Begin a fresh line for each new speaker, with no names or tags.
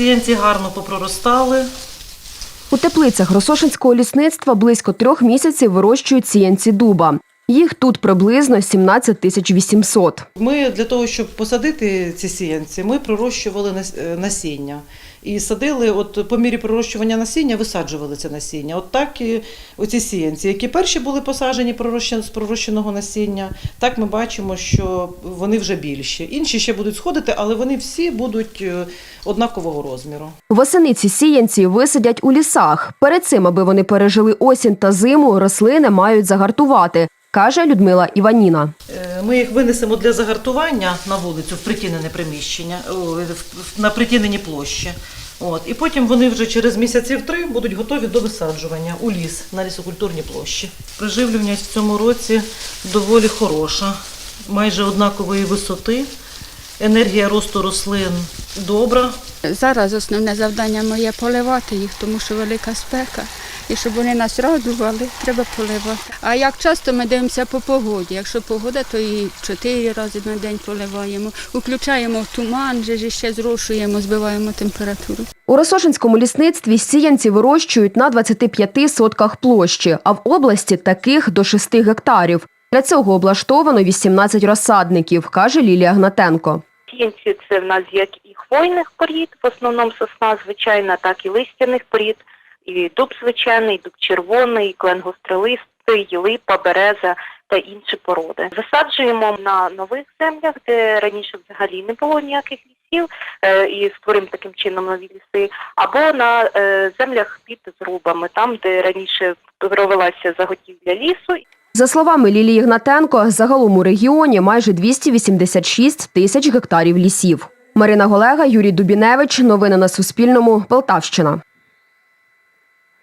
Сіянці гарно попроростали.
У теплицях Росошинського лісництва близько трьох місяців вирощують сіянці дуба. Їх тут приблизно 17 тисяч 800.
Ми для того, щоб посадити ці сіянці, ми пророщували е, насіння. І садили, от по мірі пророщування насіння, висаджували це насіння. От так і оці сіянці, які перші були посаджені з пророщеного насіння, так ми бачимо, що вони вже більші. Інші ще будуть сходити, але вони всі будуть е, однакового розміру.
Восени ці сіянці висадять у лісах. Перед цим, аби вони пережили осінь та зиму, рослини мають загартувати, каже Людмила Іваніна.
Е, Ми їх винесемо для загартування на вулицю в притінене приміщення, в- на притінені площі. От. І потім вони вже через місяців три будуть готові до висаджування у ліс на лісокультурні площі. Приживлюваність в цьому році доволі хороша, майже однакової висоти. Енергія росту рослин добра.
Зараз основне завдання моє поливати їх, тому що велика спека. І щоб вони нас радували, треба поливати. А як часто ми дивимося по погоді? Якщо погода, то і чотири рази на день поливаємо. Включаємо туман, же ще зрошуємо, збиваємо температуру.
У Росошинському лісництві сіянці вирощують на 25 сотках площі, а в області таких до 6 гектарів. Для цього облаштовано 18 розсадників, каже Лілія Гнатенко.
Сіянці це в нас як і хвойних порід, в основному сосна звичайна, так і листяних порід, і дуб звичайний, дуб червоний, клен гостролистий, липа, береза та інші породи. Висаджуємо на нових землях, де раніше взагалі не було ніяких лісів, е, і створимо таким чином нові ліси, або на е, землях під зрубами, там, де раніше провелася заготівля лісу,
За словами Лілії Гнатенко, загалом у регіоні майже 286 тисяч гектарів лісів. Марина Голега, Юрій Дубіневич. Новини на Суспільному. Полтавщина.